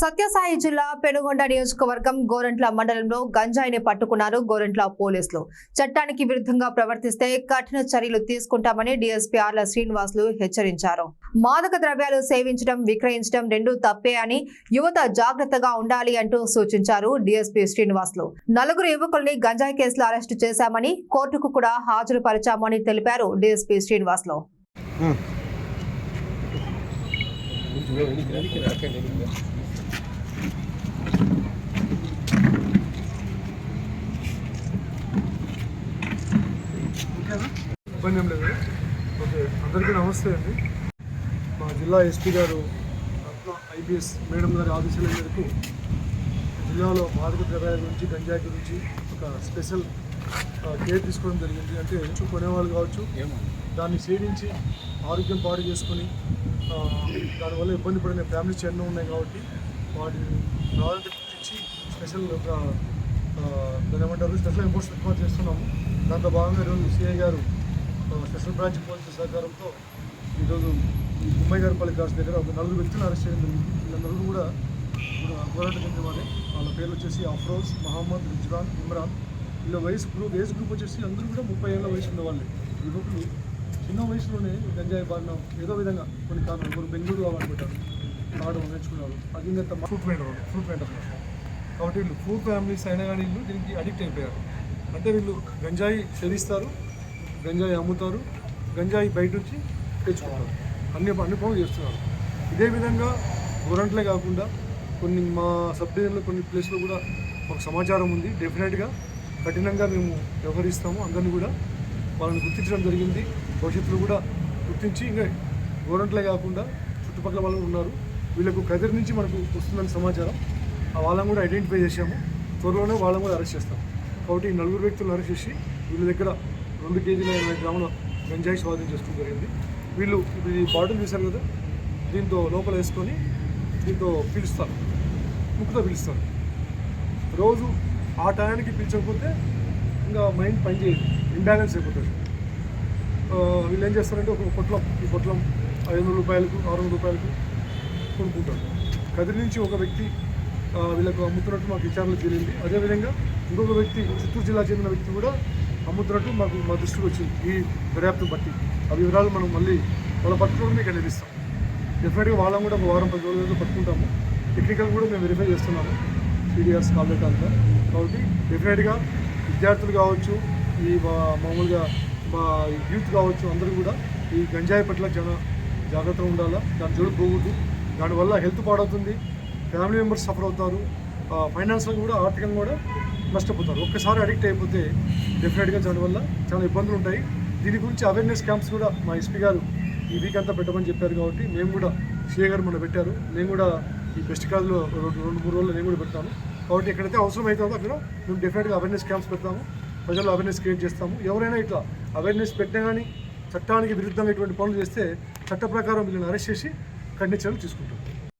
సత్యసాయి జిల్లా పెనుగొండ నియోజకవర్గం గోరంట్ల మండలంలో గంజాయిని పట్టుకున్నారు గోరంట్ల పోలీసులు. చట్టానికి విరుద్ధంగా ప్రవర్తిస్తే కఠిన చర్యలు తీసుకుంటామని డీఎస్పీ ఆర్ల శ్రీనివాసులు హెచ్చరించారు. మాదక ద్రవ్యాలు సేవించడం విక్రయించడం రెండు తప్పే అని యువత జాగ్రత్తగా ఉండాలి అంటూ సూచించారు డీఎస్పీ శ్రీనివాసులు. నలుగురు యువకుల్ని గంజాయి కేసులో అరెస్టు చేశామని కోర్టుకు కూడా హాజరుపరిచామని తెలిపారు డీఎస్పీ శ్రీనివాసులు. ఇబ్బంది ఏం లేదు. ఓకే అందరికీ నమస్తే అండి. మా జిల్లా ఎస్పీ గారు రత్న ఐపీఎస్ మేడం గారి ఆదేశాల మేరకు జిల్లాలో మాదక ద్రవ్యాల గురించి గంజాయి గురించి ఒక స్పెషల్ కేర్ తీసుకోవడం జరిగింది. అంటే ఎంచు కొనేవాళ్ళు కావచ్చు దాన్ని సేవించి ఆరోగ్యం పాడు చేసుకొని దానివల్ల ఇబ్బంది పడిన ఫ్యామిలీస్ ఎన్నో ఉన్నాయి కాబట్టి వాటిని ప్రాధాన్యత తెప్పించి స్పెషల్ ఒక ఏమంటారు స్పెషల్ ఇంపోర్ట్స్ ఎక్కువ చేస్తున్నాము. దాంట్లో భాగంగా ఈరోజు సిఐ గారు స్పెషల్ బ్రాంచ్ పోలీసుల సహకారంతో ఈరోజు ముంబై గారిపల్లి క్రాస్ దగ్గర ఒక నలుగురు వ్యక్తులు అరెస్ట్ చేయడం జరిగింది. వీళ్ళ నలుగురు కూడా పోరాటం చెందిన వాళ్ళే వాళ్ళ పేర్లు వచ్చేసి అఫ్రోజ్ మహమ్మద్ రిజ్వాన్ ఇమ్రాన్. వీళ్ళ వయసు గ్రూప్ ఏజ్ గ్రూప్ వచ్చేసి అందరూ కూడా ముప్పై ఏళ్ళ వయసు ఉన్నవాళ్ళే. ఈ యువకులు చిన్న వయసులోనే గంజాయి బారిన ఏదో విధంగా కొన్ని కారణాలు కొన్ని బెంగళూరు కావాలనుకుంటారు. ఆడడం నేర్చుకున్నారు అది ఇంకా ఫ్రూట్ వెండర్ ఫ్రూట్ వెండర్ కాబట్టి వీళ్ళు ఫ్రూట్ ఫ్యామిలీస్ అయినా కానీ వీళ్ళు దీనికి అడిక్ట్ అయిపోయారు. అంటే వీళ్ళు గంజాయి సేవిస్తారు గంజాయి అమ్ముతారు గంజాయి బయట నుంచి తెచ్చుకుంటారు. అన్ని అన్ని పనులు చేస్తున్నారు. ఇదే విధంగా గొరంట్లే కాకుండా కొన్ని మా సబ్ డివిజన్లో కొన్ని ప్లేస్లో కూడా మాకు సమాచారం ఉంది. డెఫినెట్గా కఠినంగా మేము వ్యవహరిస్తాము. అందరినీ కూడా వాళ్ళని గుర్తించడం జరిగింది. భవిష్యత్తులో కూడా గుర్తించి ఇంకా గోరంట్లే కాకుండా చుట్టుపక్కల వాళ్ళు ఉన్నారు. వీళ్ళకు కదిరి నుంచి మనకు వస్తుందని సమాచారం. వాళ్ళని కూడా ఐడెంటిఫై చేశాము. త్వరలోనే వాళ్ళని కూడా అరెస్ట్ చేస్తాం. కాబట్టి నలుగురు వ్యక్తులను అరెస్ట్ చేసి వీళ్ళ దగ్గర రెండు కేజీల ఇరవై గ్రాముల గంజాయి స్వాధీనం చేసుకోవడం జరిగింది. వీళ్ళు ఇప్పుడు ఈ బాటిల్ తీశారు కదా దీంతో లోపల వేసుకొని దీంతో పిలుస్తారు. ముక్కుతో పిలుస్తారు. రోజు ఆ టయానికి పిలిచకపోతే ఇంకా మైండ్ పనిచేయదు ఇంబ్యాలెన్స్ అయిపోతుంది. వీళ్ళు ఏం చేస్తారంటే ఒక పొట్లం ఈ పొట్లం ఐదు వందల రూపాయలకు ఆరు వందల రూపాయలకు కొనుక్కుంటారు కదిరి నుంచి ఒక వ్యక్తి వీళ్ళకు అమ్ముతున్నట్టు మాకు విచారణలో తెలియంది అదేవిధంగా ఇంకొక వ్యక్తి చిత్తూరు జిల్లా చెందిన వ్యక్తి కూడా అమ్ముతున్నట్టు మాకు మా దృష్టికి వచ్చింది. ఈ దర్యాప్తు బట్టి. ఆ వివరాలు మనం మళ్ళీ వాళ్ళ పట్టుకోవడం మీకు లభిస్తాం డెఫినెట్గా వాళ్ళని కూడా ఒక వారం పది రోజులు పట్టుకుంటాము. టెక్నికల్ కూడా మేము వెరిఫై చేస్తున్నాము. సిడిఆర్స్ కాల్ అంతా. కాబట్టి డెఫినెట్గా విద్యార్థులు కావచ్చు ఈ మామూలుగా మా యూత్ కావచ్చు అందరూ కూడా ఈ గంజాయి పట్ల చాలా జాగ్రత్తగా ఉండాలా? దాని జోడు పోకూడదు. దానివల్ల హెల్త్ పాడవుతుంది ఫ్యామిలీ మెంబర్స్ సఫర్ అవుతారు ఫైనాన్షియల్ కూడా ఆర్థికంగా కూడా నష్టపోతారు. ఒక్కసారి అడిక్ట్ అయిపోతే డెఫినెట్గా దానివల్ల చాలా ఇబ్బందులు ఉంటాయి. దీని గురించి అవేర్నెస్ క్యాంప్స్ కూడా మా ఎస్పీ గారు ఈ వీక్ అంతా పెట్టమని చెప్పారు కాబట్టి మేము కూడా సీఏ గారు మొన్న పెట్టారు. నేను కూడా ఈ బెస్ట్ కాజ్లో రెండు రెండు మూడు రోజులు నేను కూడా పెడతాను. కాబట్టి ఎక్కడైతే అవసరం అవుతుందో అక్కడ మేము డెఫినెట్గా అవేర్నెస్ క్యాంప్స్ పెడతాము. ప్రజల్లో అవేర్నెస్ క్రియేట్ చేస్తాము. ఎవరైనా ఇట్లా అవేర్నెస్ పెట్టినా కానీ చట్టానికి విరుద్ధంగా ఇటువంటి పనులు చేస్తే చట్ట ప్రకారం వీళ్ళని అరెస్ట్ చేసి కండిషన్లు చర్యలు